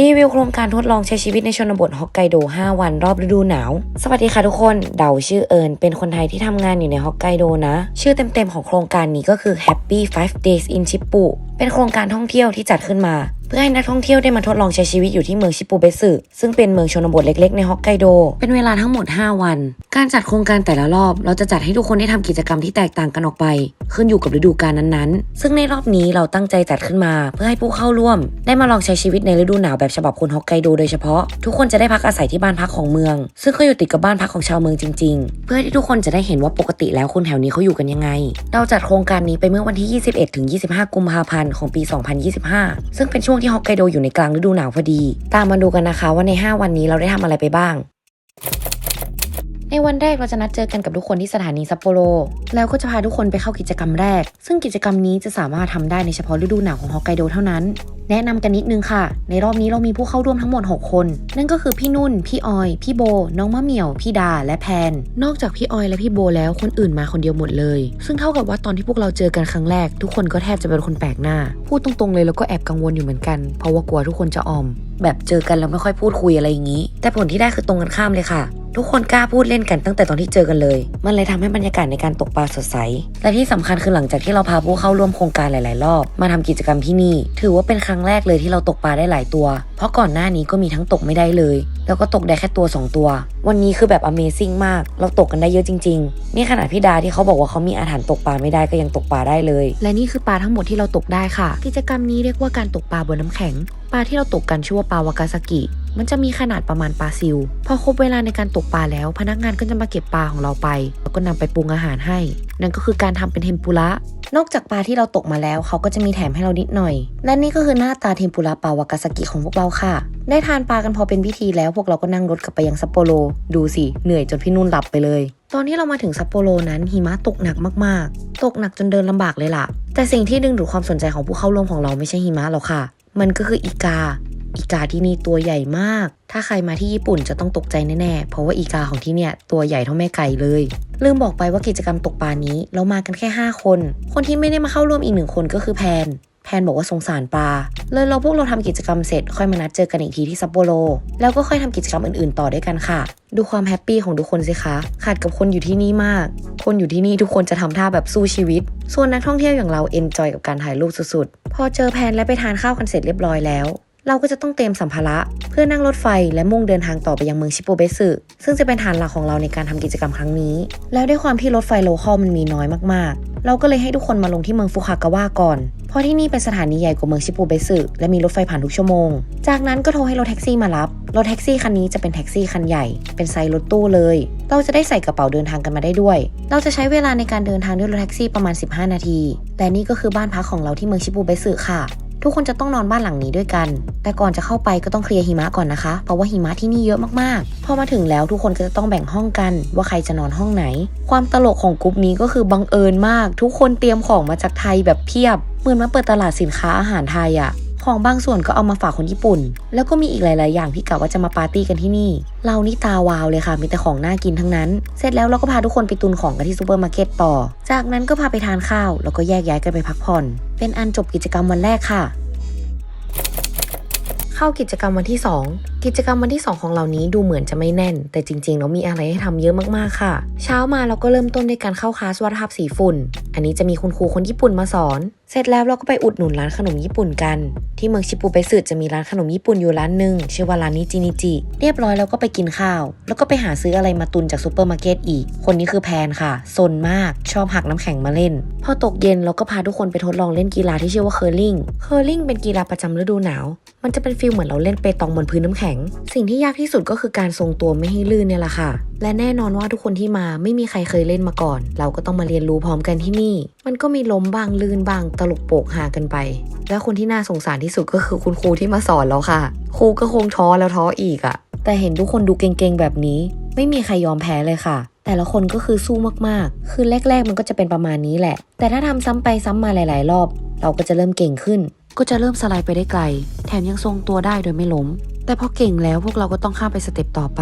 รีวิวโครงการทดลองใช้ชีวิตในชนบทฮอกไกโด 5 วันรอบฤดูหนาว สวัสดีค่ะทุกคน เดาชื่อเอิญเป็นคนไทยที่ทำงานอยู่ในฮอกไกโดนะ ชื่อเต็มๆของโครงการนี้ก็คือ Happy 5 Days in Chippu เป็นโครงการท่องเที่ยวที่จัดขึ้นมา เพื่อให้นักท่องเที่ยวได้มาทดลองใช้ชีวิตอยู่ที่เมืองชิปูเบสึซึ่งเป็นเมืองชนบทเล็กๆในฮอกไกโด เป็นเวลาทั้งหมด 5 วัน การจัดโครงการแต่ละรอบ เราจะจัดให้ทุกคนได้ทำกิจกรรมที่แตกต่างกันออกไป ขึ้นอยู่กับฤดูกาลนั้นๆ ซึ่งในรอบนี้เราตั้งใจจัดขึ้นมา เพื่อให้ผู้เข้าร่วม ได้มาลองใช้ชีวิตในฤดูหนาวแบบฉบับคนฮอกไกโดโดยเฉพาะ ทุกคนจะได้พักอาศัยที่บ้านพักของเมือง ซึ่งก็อยู่ติดกับบ้านพักของชาวเมืองจริง ๆ เพื่อที่ทุกคนจะได้เห็นว่าปกติแล้วคนแถวนี้เขาอยู่กันยังไง เราจัดโครงการนี้ไปเมื่อวันที่ 21ถึง25 กุมภาพันธ์ของปี 2025 ซึ่งเป็นช่วงที่ฮอกไกโดอยู่ในกลางฤดูหนาวพอดี ตามมาดูกันนะคะว่าใน 5 วันนี้เราได้ทำอะไรไปบ้างในวันแรกเราจะนัดเจอกันกับทุกคนที่สถานีซัปโปโร แล้วก็จะพาทุกคนไปเข้ากิจกรรมแรก ซึ่งกิจกรรมนี้จะสามารถทำได้ในเฉพาะฤดูหนาวของฮอกไกโดเท่านั้น แนะนำกันนิดนึงค่ะ ในรอบนี้เรามีผู้เข้าร่วมทั้งหมด 6 คน นั่นก็คือพี่นุ่น พี่ออย พี่โบ น้องมะเหมี่ยว พี่ดา และแพน นอกจากพี่ออยและพี่โบแล้วคนอื่นมาคนเดียวหมดเลย ซึ่งเท่ากับว่าตอนที่พวกเราเจอกันครั้งแรก ทุกคนก็แทบจะเป็นคนแปลกหน้า พูดตรงๆเลยแล้วก็แอบกังวลอยู่เหมือนกัน เพราะว่ากลัวทุกคนจะออม แบบเจอกันแล้วไม่ค่อยพูดคุยอะไรอย่างนี้ แต่ผลที่ได้คือตรงกันข้ามเลยค่ะ ทุกคนกล้าพูดเล่นกันตั้งแต่ตอนที่เจอกันเลย มันเลยทำให้บรรยากาศในการตกปลาสดใส และที่สำคัญคือหลังจากที่เราพาผู้เข้าร่วมโครงการหลาย ๆ รอบ มาทำกิจกรรมที่นี่ ถือว่าเป็นครั้งแรกเลยที่เราตกปลาได้หลายตัว เพราะก่อนหน้านี้ก็มีทั้งตกไม่ได้เลย แล้วก็ตกได้แค่ตัว2ตัว วันนี้คือแบบ Amazing มาก เราตกกันได้เยอะจริง ๆ นี่ขนาดพี่ดาที่เขาบอกว่าเขามีอาถรรพ์ตกปลาไม่ได้ก็ยังตกปลาได้เลย และนี่คือปลาทั้งหมดที่เราตกได้ค่ะ กิจกรรมนี้เรียกว่าการตกปลาบนน้ำแข็ง ปลาที่เราตกกันชื่อว่าปลาวากาซากิ มันจะมีขนาดประมาณปลาซิลพอครบเวลาในการตกปลาแล้ว พนักงานก็จะมาเก็บปลาของเราไป แล้วก็นำไปปรุงอาหารให้ นั่นก็คือการทำเป็นเทมปุระนอกจากปลาที่เราตกมาแล้ว เขาก็จะมีแถมให้เรานิดหน่อย และนี่ก็คือหน้าตาเทมปุระปลาวากาซากิของพวกเราค่ะ ได้ทานปลากันพอเป็นพิธีแล้วพวกเราก็นั่งรถกลับไปยังซัปโปโร ดูสิ เหนื่อยจนพี่นุ่นหลับไปเลย ตอนที่เรามาถึงซัปโปโรนั้นหิมะตกหนักมากๆ ตกหนักจนเดินลำบากเลยล่ะ แต่สิ่งที่ดึงดูดความสนใจของผู้เข้าร่วมของเราไม่ใช่หิมะหรอกค่ะ มันก็คืออีกา อีกาที่นี่ตัวใหญ่มาก ถ้าใครมาที่ญี่ปุ่นจะต้องตกใจแน่ๆ เพราะว่าอีกาของที่เนี่ยตัวใหญ่เท่าแม่ไก่เลย ลืมบอกไปว่ากิจกรรมตกปลานี้เรามากันแค่ 5 คน คนที่ไม่ได้มาเข้าร่วมอีกหนึ่งคนก็คือแพนแพนบอกว่าสงสารปลา เลยเราพวกเราทำกิจกรรมเสร็จค่อยมานัดเจอกันอีกทีที่ซัปโปโร แล้วก็ค่อยทำกิจกรรมอื่นๆต่อด้วยกันค่ะ ดูความแฮปปี้ของทุกคนสิคะ ขาดกับคนอยู่ที่นี่มาก คนอยู่ที่นี่ทุกคนจะทำท่าแบบสู้ชีวิต ส่วนนักท่องเที่ยวอย่างเราเอนจอยกับการถ่ายรูปสุดๆ พอเจอแพนและไปทานข้าวกันเสร็จเรียบร้อยแล้ว เราก็จะต้องเตรียมสัมภาระเพื่อนั่งรถไฟและมุ่งเดินทางต่อไปยังเมืองชิโปเบสึซึ่งจะเป็นฐานหลักของเราในการทำกิจกรรมครั้งนี้ แล้วด้วยความที่รถไฟโลคอลมันมีน้อยมากๆ เราก็เลยให้ทุกคนมาลงที่เมืองฟุคากาวะก่อน เพราะที่นี่เป็นสถานีใหญ่กว่าเมืองชิโปเบสึและมีรถไฟผ่านทุกชั่วโมง จากนั้นก็โทรให้รถแท็กซี่มารับ รถแท็กซี่คันนี้จะเป็นแท็กซี่คันใหญ่ เป็นไซส์รถตู้เลย เราจะได้ใส่กระเป๋าเดินทางกันมาได้ด้วย เราจะใช้เวลาในการเดินทางด้วยรถแท็กซี่ประมาณ 15 นาทีแต่นี่ก็คือบ้านพักของเราที่เมืองชิบูเบสึค่ะ ทุกคนจะต้องนอนบ้านหลังนี้ด้วยกัน แต่ก่อนจะเข้าไปก็ต้องเคลียร์หิมะก่อนนะคะ เพราะว่าหิมะที่นี่เยอะมากๆ พอมาถึงแล้วทุกคนก็จะต้องแบ่งห้องกัน ว่าใครจะนอนห้องไหน ความตลกของกลุ่มนี้ก็คือบังเอิญมาก ทุกคนเตรียมของมาจากไทยแบบเพียบ เหมือนมาเปิดตลาดสินค้าอาหารไทยอะ ของบางส่วนก็เอามาฝากคนญี่ปุ่น แล้วก็มีอีกหลาย ๆ อย่างที่กะว่าจะมาปาร์ตี้กันที่นี่ เรานี่ตาวาวเลยค่ะ มีแต่ของน่ากินทั้งนั้น เสร็จแล้วเราก็พาทุกคนไปตุนของกันที่ซูเปอร์มาร์เก็ตต่อ จากนั้นก็พาไปทานข้าว แล้วก็แยกย้ายกันไปพักผ่อน เป็นอันจบกิจกรรมวันแรกค่ะ เข้ากิจกรรมวันที่ 2 กิจกรรมวันที่ 2 ของเรานี้ดูเหมือนจะไม่แน่น แต่จริงๆแล้วมีอะไรให้ทำเยอะมากๆค่ะ เช้ามาเราก็เริ่มต้นด้วยการเข้าคลาสวาดภาพสีฝุ่น อันนี้จะมีคุณครูคนญี่ปุ่นมาสอน เสร็จแล้วเราก็ไปอุดหนุนร้านขนมญี่ปุ่นกัน ที่เมืองชิปูเปสึจะมีร้านขนมญี่ปุ่นอยู่ร้านหนึ่งชื่อว่าร้านนิจินิจิเรียบร้อยแล้วก็ไปกินข้าว แล้วก็ไปหาซื้ออะไรมาตุนจากซูเปอร์มาร์เก็ตอีก คนนี้คือแพนค่ะซนมากชอบหักน้ำแข็งมาเล่น พอตกเย็นเราก็พาทุกคนไปทดลองเล่นกีฬาที่ชื่อว่าเคอร์ลิงเคอร์ลิงเป็นกีฬาประจำฤดูหนาว มันจะเป็นฟีลเหมือนเราเล่นเปตองบนพื้นน้ำแข็งสิ่งที่ยากที่สุดก็คือการทรงตัวไม่ให้ลื่นเนี่ยแหละค่ะ และแน่นอนว่าทุกคนที่มาไม่มีใครเคยเล่นมาก่อน เราก็ต้องมาเรียนรู้พร้อมกันที่นี่ มันก็มีล้มบ้างลื่นบ้างตลกโปกหากันไป และคนที่น่าสงสารที่สุดก็คือคุณครูที่มาสอนเราค่ะ ครูก็คงท้อแล้วท้ออีกอะแต่เห็นทุกคนดูเก่งๆแบบนี้ ไม่มีใครยอมแพ้เลยค่ะแต่ละคนก็คือสู้มากๆ คือแรก ๆ มันก็จะเป็นประมาณนี้แหละ แต่ถ้าทำซ้ำไปซ้ำมาหลาย ๆ รอบ เราก็จะเริ่มเก่งขึ้น ก็จะเริ่มสไลด์ไปได้ไกล แถมยังทรงตัวได้โดยไม่ล้ม แต่พอเก่งแล้วพวกเราก็ต้องข้ามไปสเต็ปต่อไป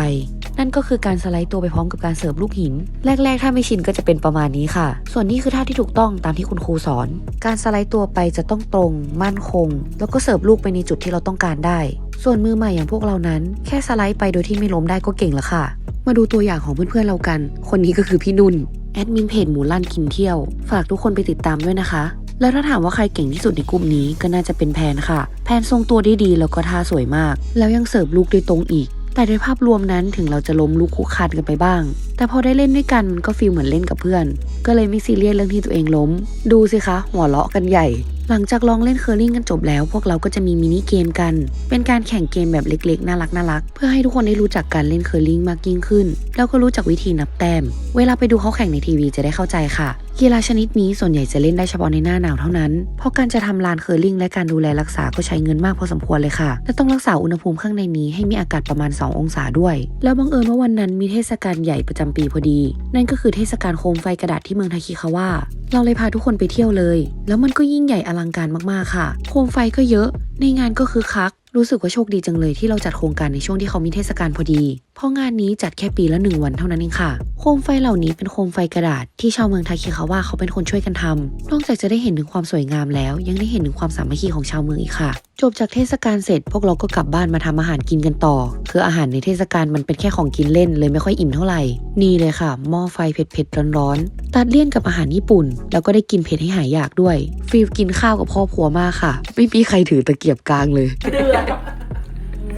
นั่นก็คือการสไลด์ตัวไปพร้อมกับการเสิร์ฟลูกหิน แรก ๆ ถ้าไม่ชินก็จะเป็นประมาณนี้ค่ะ ส่วนนี้คือท่าที่ถูกต้องตามที่คุณครูสอน การสไลด์ตัวไปจะต้องตรง มั่นคง แล้วก็เสิร์ฟลูกไปในจุดที่เราต้องการได้ ส่วนมือใหม่อย่างพวกเรานั้น แค่สไลด์ไปโดยที่ไม่ล้มได้ก็เก่งแล้วค่ะ มาดูตัวอย่างของเพื่อนๆเรากัน คนนี้ก็คือพี่นุ่นแอดมินเพจหมูลั่นกินเที่ยว ฝากทุกคนไปติดตามด้วยนะคะ แล้วถ้าถามว่าใครเก่งที่สุดในกลุ่มนี้ก็น่าจะเป็นแพนค่ะ แพนทรงตัวได้ดีแล้วก็ท่าสวยมาก แล้วยังเสิร์ฟลูกได้ตรงอีก แต่โดยภาพรวมนั้นถึงเราจะล้มลูกคุกคานกันไปบ้าง แต่พอได้เล่นด้วยกันมันก็ฟีลเหมือนเล่นกับเพื่อน ก็เลยไม่ซีเรียสเรื่องที่ตัวเองล้ม ดูสิคะ หัวเราะกันใหญ่ หลังจากลองเล่นเคอร์ลิงกันจบแล้ว พวกเราก็จะมีมินิเกมกัน เป็นการแข่งเกมแบบเล็กๆน่ารักน่ารักเพื่อให้ทุกคนได้รู้จักการเล่นเคอร์ลิงมากยิ่งขึ้น แล้วก็รู้จักวิธีนับแต้ม เวลาไปดูเขาแข่งในทีวีจะได้เข้าใจค่ะ กีฬาชนิดนี้ส่วนใหญ่จะเล่นได้เฉพาะในหน้าหนาวเท่านั้น เพราะการจะทำลานเคอร์ลิงและการดูแลรักษาก็ใช้เงินมากพอสมควรเลยค่ะ และต้องรักษาอุณหภูมิข้างในนี้ให้มีอากาศประมาณ 2 องศาด้วย แล้วบังเอิญว่าวันนั้นมีเทศกาลใหญ่ประจำปีพอดี นั่นก็คือเทศกาลโคมไฟกระดาษที่เมืองทาคิคาวะเราเลยพาทุกคนไปเที่ยวเลย แล้วมันก็ยิ่งใหญ่อลังการมากๆค่ะ โคมไฟก็เยอะในงานก็คือคัก รู้สึกว่าโชคดีจังเลยที่เราจัดโครงการในช่วงที่เขามีเทศกาลพอดี เพราะงานนี้จัดแค่ปีละหนึ่งวันเท่านั้นเองค่ะ โคมไฟเหล่านี้เป็นโคมไฟกระดาษที่ชาวเมืองทาคิคาว่าเขาเป็นคนช่วยกันทำนอกจากจะได้เห็นถึงความสวยงามแล้ว ยังได้เห็นถึงความสามัคคีของชาวเมืองอีกค่ะจบจากเทศกาลเสร็จพวกเราก็กลับบ้านมาทำอาหารกินกันต่อ คืออาหารในเทศกาลมันเป็นแค่ของกินเล่นเลยไม่ค่อยอิ่มเท่าไหร่ นี่เลยค่ะ หม้อไฟเผ็ดๆร้อนๆ ตัดเลี่ยนกับอาหารญี่ปุ่น แล้วก็ได้กินเผ็ดให้หายอยากด้วยฟีลกินข้าวกับพ่อครัวมากค่ะ ไม่มีใครถือตะเกียบกลางเลยเดือด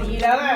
ดีแล้วอะ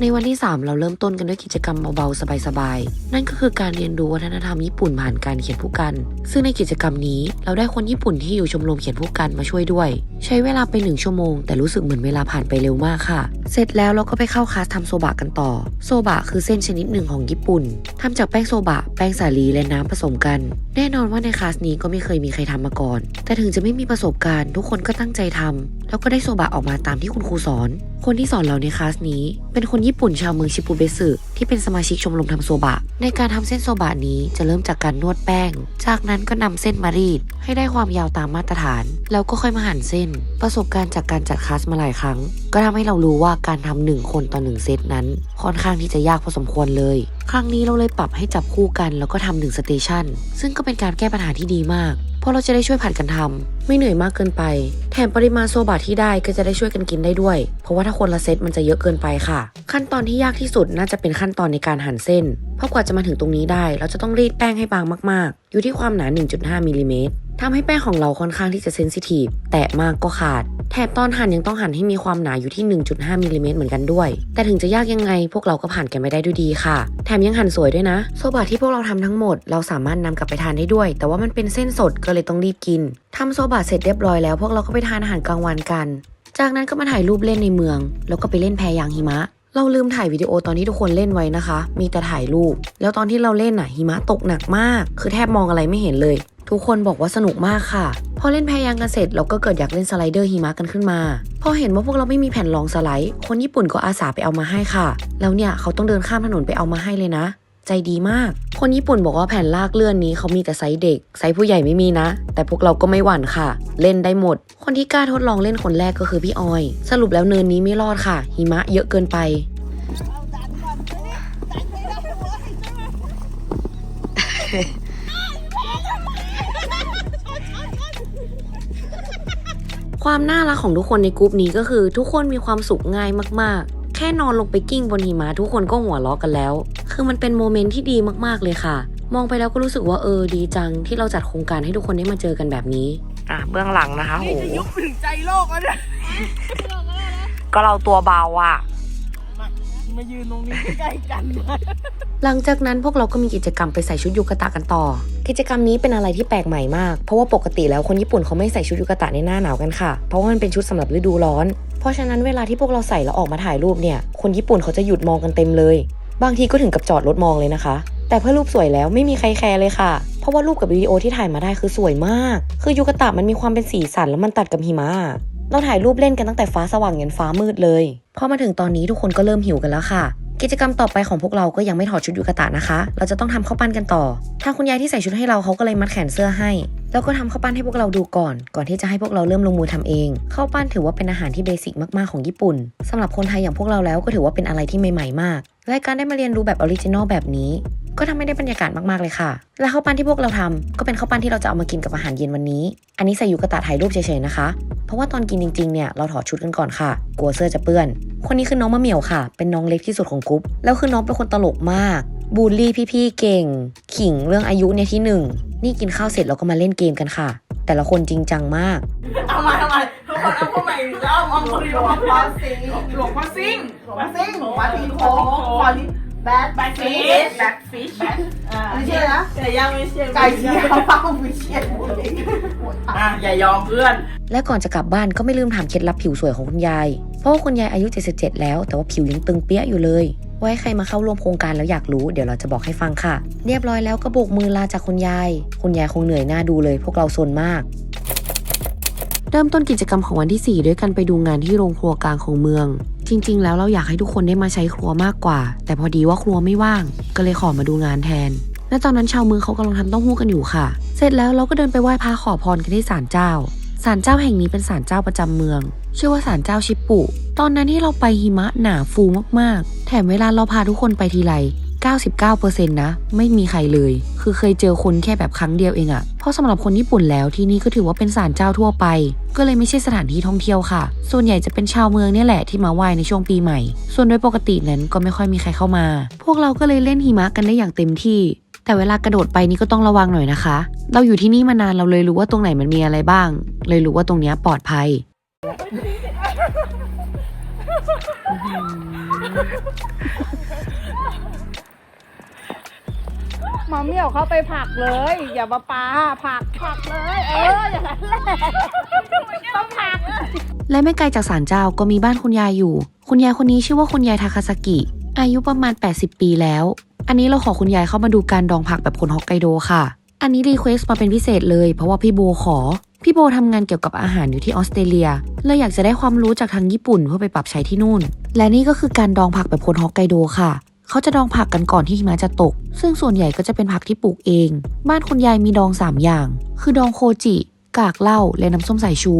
ในวันที่ 3 เราเริ่มต้นกันด้วยกิจกรรมเบาๆ สบายๆ นั่นก็คือการเรียนรู้วัฒนธรรมญี่ปุ่นผ่านการเขียนผู้กัน ซึ่งในกิจกรรมนี้เราได้คนญี่ปุ่นที่อยู่ชมรมเขียนผู้กันมาช่วยด้วย ใช้เวลาไปหนึ่งชั่วโมง แต่รู้สึกเหมือนเวลาผ่านไปเร็วมากค่ะเสร็จแล้วเราก็ไปเข้าคลาสทำโซบะกันต่อ โซบะคือเส้นชนิดหนึ่งของญี่ปุ่นทำจากแป้งโซบะ แป้งสาลีและน้ำผสมกัน แน่นอนว่าในคลาสนี้ก็ไม่เคยมีใครทำมาก่อน แต่ถึงจะไม่มีประสบการณ์ ทุกคนก็ตั้งใจทำแล้วก็ได้โซบะออกมาตามที่คุณครูสอน คนที่สอนเราในคลาสนี้ เป็นคนญี่ปุ่นชาวเมืองชิปูเบสึที่เป็นสมาชิกชมรมทำโซบะ ในการทำเส้นโซบะนี้จะเริ่มจากการนวดแป้ง จากนั้นก็นำเส้นมารีด ให้ได้ความยาวตามมาตรฐาน แล้วก็ค่อยมาหั่นเส้น ประสบการณ์จากการจัดคลาสมาหลายครั้ง ก็ทำให้เรารู้ว่าการทำหนึ่งคนต่อหนึ่งเซตนั้น ค่อนข้างที่จะยากพอสมควรเลย ครั้งนี้เราเลยปรับให้จับคู่กันแล้วก็ทำหนึ่งสเตชันซึ่งก็เป็นการแก้ปัญหาที่ดีมากเพราะเราจะได้ช่วยผัดกันทำไม่เหนื่อยมากเกินไป แถมปริมาณโซบะที่ได้ก็จะได้ช่วยกันกินได้ด้วย เพราะว่าถ้าคนละเซตมันจะเยอะเกินไปค่ะ ขั้นตอนที่ยากที่สุดน่าจะเป็นขั้นตอนในการหั่นเส้น เพราะกว่าจะมาถึงตรงนี้ได้ เราจะต้องรีดแป้งให้บางมากๆ อยู่ที่ความหนา 1.5มิลลิเมตร ทำให้แป้งของเราค่อนข้างที่จะเซนซิทีฟแตะมากก็ขาด แถบตอนหั่นยังต้องหั่นให้มีความหนาอยู่ที่ 1.5มิลลิเมตรเหมือนกันด้วย แต่ถึงจะยากยังไง พวกเราก็ผ่านกันไปได้ด้วยดีค่ะ แถมยังหั่นสวยด้วยนะ โซบะที่พวกเราทำทั้งหมด เราสามารถนำกลับไปทานได้ด้วย แต่ว่ามันเป็นเส้นสดก็เลยต้องรีบกินทำโซบะเสร็จเรียบร้อยแล้วพวกเราก็ไปทานอาหารกลางวันกัน จากนั้นก็มาถ่ายรูปเล่นในเมือง แล้วก็ไปเล่นแพยางหิมะเราลืมถ่ายวิดีโอตอนที่ทุกคนเล่นไว้นะคะ มีแต่ถ่ายรูป แล้วตอนที่เราเล่นน่ะหิมะตกหนักมาก คือแทบมองอะไรไม่เห็นเลย ทุกคนบอกว่าสนุกมากค่ะ พอเล่นแพยางกันเสร็จเราก็เกิดอยากเล่นสไลเดอร์หิมะกันขึ้นมา พอเห็นว่าพวกเราไม่มีแผ่นรองสไลด์ คนญี่ปุ่นก็อาสาไปเอามาให้ค่ะ แล้วเนี่ยเขาต้องเดินข้ามถนนไปเอามาให้เลยนะ ใจดีมาก คนญี่ปุ่นบอกว่าแผ่นลากเลื่อนนี้เขามีแต่ไซส์เด็ก ไซส์ผู้ใหญ่ไม่มีนะ แต่พวกเราก็ไม่หวั่นค่ะ เล่นได้หมด คนที่กล้าทดลองเล่นคนแรกก็คือพี่ออย สรุปแล้วเนินนี้ไม่รอดค่ะ หิมะเยอะเกินไป ความน่ารักของทุกคนในกลุ่มนี้ก็คือ ทุกคนมีความสุขง่ายมากๆ แค่นอนลงไปกิ้งบนหิมะทุกคนก็หัวเราะกันแล้ว คือมันเป็นโมเมนต์ที่ดีมากๆเลยค่ะ มองไปแล้วก็รู้สึกว่าเออดีจัง ที่เราจัดโครงการให้ทุกคนได้มาเจอกันแบบนี้ อะเบื้องหลังนะคะโห นี่จะยกถึงใจโลกแล้วเนี่ย ก็เราตัวเบาอะ มายืนตรงนี้ใกล้ๆกันหลังจากนั้นพวกเราก็มีกิจกรรมไปใส่ชุดยูกะตะกันต่อ กิจกรรมนี้เป็นอะไรที่แปลกใหม่มาก เพราะว่าปกติแล้วคนญี่ปุ่นเขาไม่ใส่ชุดยูกะตะในหน้าหนาวกันค่ะ เพราะว่ามันเป็นชุดสำหรับฤดูร้อน เพราะฉะนั้นเวลาที่พวกเราใส่แล้วออกมาถ่ายรูปเนี่ย คนญี่ปุ่นเขาจะหยุดมองกันเต็มเลย บางทีก็ถึงกับจอดรถมองเลยนะคะ แต่เพื่อรูปสวยแล้วไม่มีใครแคร์เลยค่ะ เพราะว่ารูปกับวิดีโอที่ถ่ายมาได้คือสวยมาก คือยูกะตะมันมีความเป็นสีสันแล้วมันตัดกับหิมะ เราถ่ายรูปเล่นกันตั้งแต่ฟ้าสว่างยันฟ้ามืดเลยพอมาถึงตอนนี้ทุกคนก็เริ่มหิวกันแล้วค่ะ กิจกรรมต่อไปของพวกเราก็ยังไม่ถอดชุดยูกะตะนะคะ เราจะต้องทำข้าวปั้นกันต่อทางคุณยายที่ใส่ชุดให้เราเขาก็เลยมัดแขนเสื้อให้ แล้วก็ทำข้าวปั้นให้พวกเราดูก่อน ก่อนที่จะให้พวกเราเริ่มลงมือทำเองข้าวปั้นถือว่าเป็นอาหารที่เบสิกมากๆของญี่ปุ่นสำหรับคนไทยอย่างพวกเราแล้วก็ถือว่าเป็นอะไรที่ใหม่ๆมากและการได้มาเรียนรู้แบบออริจินอลแบบนี้ ก็ทำให้ได้บรรยากาศมากๆเลยค่ะ และข้าวปั้นที่พวกเราทำก็เป็นข้าวปั้นที่เราจะเอามากินกับอาหารเย็นวันนี้ อันนี้ใส่ยูกะตะถ่ายรูปเฉยๆนะคะ เพราะว่าตอนกินจริงๆเนี่ยเราถอดชุดกันก่อนค่ะ กลัวเสื้อจะเปื้อน คนนี้คือน้องมะเหมี่ยวค่ะ เป็นน้องเล็กที่สุดของกรุ๊ปแล้วคือน้องเป็นคนตลกมาก บูลลี่พี่ๆเก่ง ขิงเรื่องอายุเนี่ยที่หนึ่งนี่กินข้าวเสร็จเราก็มาเล่นเกมกันค่ะ แต่ละคนจริงจังมาก เอามาทำไมทุกคนเอาเข้ามาอีกแล้วเอาคนหลวงพ่อซิงหลวงพ่อซิงหลวงพ่อซิงวัดทีโค้งคอนี้แบทแบทฟิชแบทฟิชอ่าไม่ใช่นะไก่ย่างไม่ใช่ไก่เชียวป้าไม่ใช่อะอย่ายอมเพื่อน และก่อนจะกลับบ้านก็ไม่ลืมถามเคล็ดลับผิวสวยของคุณยาย เพราะว่าคุณยายอายุ 77 แล้ว แต่ว่าผิวยังตึงเปี้ยอยู่เลยไว้ใครมาเข้าร่วมโครงการแล้วอยากรู้เดี๋ยวเราจะบอกให้ฟังค่ะ เรียบร้อยแล้วก็โบกมือลาจากคุณยาย คุณยายคงเหนื่อยหน้าดูเลย พวกเราซนมาก เริ่มต้นกิจกรรมของวันที่ 4 ด้วยกันไปดูงานที่โรงครัวกลางของเมือง จริง ๆ แล้วเราอยากให้ทุกคนได้มาใช้ครัวมากกว่า แต่พอดีว่าครัวไม่ว่าง ก็เลยขอมาดูงานแทนและตอนนั้นชาวเมืองเขากำลังทำเต้าหู้กันอยู่ค่ะ เสร็จแล้วเราก็เดินไปไหว้พระขอพรกันที่ศาลเจ้า ศาลเจ้าแห่งนี้เป็นศาลเจ้าประจำเมือง ชื่อว่าศาลเจ้าชิปปุ ตอนนั้นที่เราไปหิมะหนาฟูมากๆ มเวลาเราพาทุกคนไปทีไร 99%นะ ไม่มีใครเลย คือเคยเจอคนแค่แบบครั้งเดียวเองอะเพราะสำหรับคนญี่ปุ่นแล้วที่นี่ก็ถือว่าเป็นศาลเจ้าทั่วไป ก็เลยไม่ใช่สถานที่ท่องเที่ยวค่ะ ส่วนใหญ่จะเป็นชาวเมืองเนี่ยแหละที่มาไหว้ในช่วงปีใหม่ ส่วนโดยปกตินั้นก็ไม่ค่อยมีใครเข้ามา พวกเราก็เลยเล่นหิมะกันได้อย่างเต็มที่ แต่เวลากระโดดไปนี่ก็ต้องระวังหน่อยนะคะ เราอยู่ที่นี่มานานเราเลยรู้ว่าตรงไหนมันมีอะไรบ้าง เลยรู้ว่าตรงเนี้ยปลอดภัย มาเมี่ยวเข้าไปผักเลย อย่ามาปาผักผักเลย เอออย่างนั้นแหละต้องผักและไม่ไกลจากศาลเจ้าก็มีบ้านคุณยายอยู่ คุณยายคนนี้ชื่อว่าคุณยายทาคาซากิ อายุประมาณ 80 ปีแล้ว อันนี้เราขอคุณยายเข้ามาดูการดองผักแบบคนฮอกไกโดค่ะ อันนี้รีเควสต์มาเป็นพิเศษเลย เพราะว่าพี่โบขอ พี่โบทำงานเกี่ยวกับอาหารอยู่ที่ออสเตรเลียเลยอยากจะได้ความรู้จากทางญี่ปุ่นเพื่อไปปรับใช้ที่นู่น และนี่ก็คือการดองผักแบบคนฮอกไกโดค่ะเขาจะดองผักกันก่อนที่หิมะจะตก ซึ่งส่วนใหญ่ก็จะเป็นผักที่ปลูกเอง บ้านคุณยายมีดอง 3 อย่าง คือดองโคจิ กากเหล้าและน้ำส้มสายชู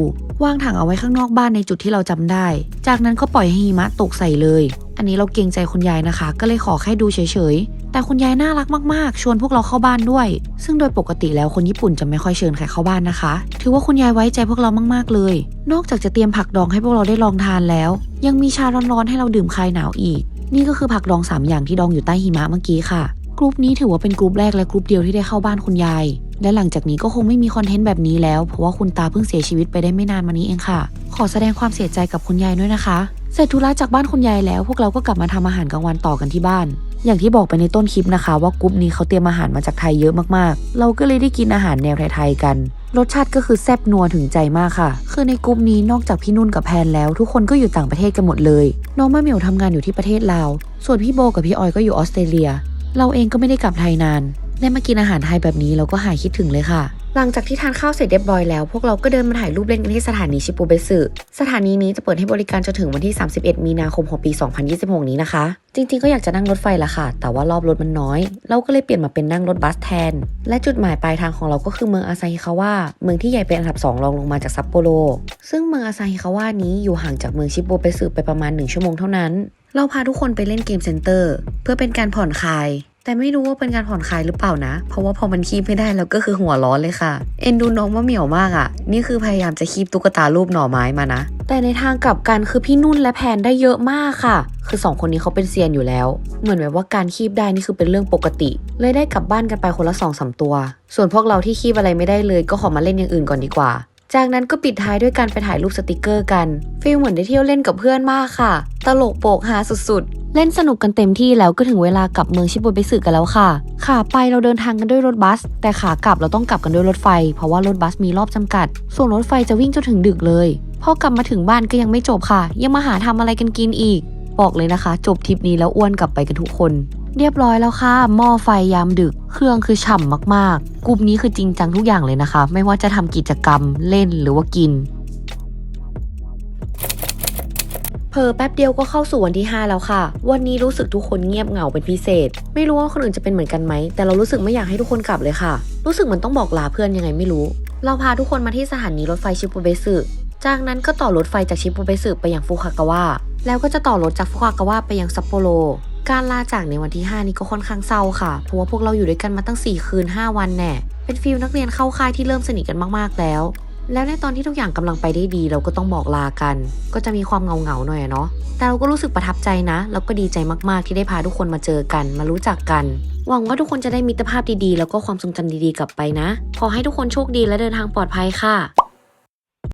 วางถังเอาไว้ข้างนอกบ้านในจุดที่เราจำได้ จากนั้นก็ปล่อยให้หิมะตกใส่เลย อันนี้เราเกรงใจคุณยายนะคะ ก็เลยขอแค่ดูเฉยๆ แต่คุณยายน่ารักมากๆ ชวนพวกเราเข้าบ้านด้วย ซึ่งโดยปกติแล้วคนญี่ปุ่นจะไม่ค่อยเชิญใครเข้าบ้านนะคะ ถือว่าคุณยายไว้ใจพวกเรามากๆเลย นอกจากจะเตรียมผักดองให้พวกเราได้ลองทานแล้ว ยังมีชาร้อนๆให้เราดื่มคลายหนาวอีก นี่ก็คือผักดองสามอย่างที่ดองอยู่ใต้หิมะเมื่อกี้ค่ะ กลุ่มนี้ถือว่าเป็นกลุ่มแรกและกลุ่มเดียวที่ได้เข้าบ้านคุณยาย และหลังจากนี้ก็คงไม่มีคอนเทนต์แบบนี้แล้ว เพราะว่าคุณตาเพิ่งเสียชีวิตไปได้ไม่นานมานี้เองค่ะ ขอแสดงความเสียใจกับคุณยายด้วยนะคะ เสร็จธุระจากบ้านคุณยายแล้ว พวกเราก็กลับมาทำอาหารกลางวันต่อกันที่บ้าน อย่างที่บอกไปในต้นคลิปนะคะ ว่ากลุ่มนี้เขาเตรียมอาหารมาจากไทยเยอะมากๆ เราก็เลยได้กินอาหารแนวไทยๆกัน รสชาติก็คือแซ่บนัวถึงใจมากค่ะ คือในกลุ่มนี้นอกจากพี่นุ่นกับแพนแล้ว ทุกคนก็อยู่ต่างประเทศกันหมดเลย น้องมะเหมียวทำงานอยู่ที่ประเทศลาว ส่วนพี่โบกับพี่ออยก็อยู่ออสเตรเลีย เราเองก็ไม่ได้กลับไทยนานได้มากินอาหารไทยแบบนี้เราก็หายคิดถึงเลยค่ะ หลังจากที่ทานข้าวเสร็จเรียบร้อยแล้ว พวกเราก็เดินมาถ่ายรูปเล่นกันที่สถานีชิปูเบสึสถานีนี้จะเปิดให้บริการจนถึงวันที่ 31 มีนาคมของปี 2026 นี้นะคะ จริงๆ ก็อยากจะนั่งรถไฟละค่ะ แต่ว่ารอบรถมันน้อย เราก็เลยเปลี่ยนมาเป็นนั่งรถบัสแทน และจุดหมายปลายทางของเราก็คือเมืองอาซาฮิคาวะเมืองที่ใหญ่เป็นอันดับ2รองลงมาจากซัปโปโรซึ่งเมืองอาซาฮิคาวะนี้อยู่ห่างจากเมืองชิปูเบสึไปประมาณ1ชั่วโมงเท่านั้น เราพาทุกคนไปเล่นเกมเซ็นเตอร์ เพื่อเป็นการผ่อนคลาย แต่ไม่รู้ว่าเป็นการผ่อนคลายหรือเปล่านะ เพราะว่าพอมันคีบไม่ได้แล้วก็คือหัวร้อนเลยค่ะ เอ็นดูน้องมะเหมียวมากอะ่ะ นี่คือพยายามจะคีบตุ๊กตารูปหน่อไม้มานะ แต่ในทางกลับกันคือพี่นุ่นและแพนได้เยอะมากค่ะ คือสองคนนี้เขาเป็นเซียนอยู่แล้ว เหมือนแบบว่าการคีบได้นี่คือเป็นเรื่องปกติ เลยได้กลับบ้านกันไปคนละสองสามตัว ส่วนพวกเราที่คีบอะไรไม่ได้เลย ก็ขอมาเล่นอย่างอื่นก่อนดีกว่า จากนั้นก็ปิดท้ายด้วยการไปถ่ายรูปสติกเกอร์กันฟีลเหมือนได้เที่ยวเล่นกับเพื่อนมากค่ะ ตลกโปกฮาสุดๆ เล่นสนุกกันเต็มที่แล้วก็ถึงเวลากลับเมืองชิบุเบสึกันแล้วค่ะ ขาไปเราเดินทางกันด้วยรถบัส แต่ขากลับเราต้องกลับกันด้วยรถไฟ เพราะว่ารถบัสมีรอบจำกัด ส่วนรถไฟจะวิ่งจนถึงดึกเลยพอกลับมาถึงบ้านก็ยังไม่จบค่ะ ยังมาหาทำอะไรกันกินอีก บอกเลยนะคะ จบทริปนี้แล้วอ้วนกลับไปกันทุกคน เรียบร้อยแล้วค่ะ หม้อไฟยามดึก เครื่องคือฉ่ำมากๆ กลุ่มนี้คือจริงจังทุกอย่างเลยนะคะ ไม่ว่าจะทำกิจกรรมเล่นหรือว่ากิน เพอแป๊บเดียวก็เข้าสู่วันที่ 5 แล้วค่ะ วันนี้รู้สึกทุกคนเงียบเหงาเป็นพิเศษ ไม่รู้ว่าคนอื่นจะเป็นเหมือนกันไหม แต่เรารู้สึกไม่อยากให้ทุกคนกลับเลยค่ะ รู้สึกเหมันต้องบอกลาเพื่อนยังไงไม่รู้ เราพาทุกคนมาที่สถานีรถไฟชิปูเบสึจากนั้นก็ต่อรถไฟจากชิปูเบสึไปยังฟุคากาวะ แล้วก็จะต่อรถจากฟุคากาวะไปยังซัปโปโร การลาจากในวันที่ 5 นี้ก็ค่อนข้างเศร้าค่ะ เพราะว่าพวกเราอยู่ด้วยกันมาตั้ง 4 คืน 5 วันแน่ เป็นฟิลนักเรียนเข้าค่ายที่เริ่มสนิทกันมากๆแล้ว แล้วในตอนที่ทุกอย่างกำลังไปได้ดี เราก็ต้องบอกลากัน ก็จะมีความเงาๆหน่อยเนาะ แต่เราก็รู้สึกประทับใจนะ แล้วก็ดีใจมากๆที่ได้พาทุกคนมาเจอกัน มารู้จักกัน หวังว่าทุกคนจะได้มิตรภาพดีๆ แล้วก็ความทรงจำดีๆ กลับไปนะ ขอให้ทุกคนโชคดีและเดินทางปลอดภัยค่ะ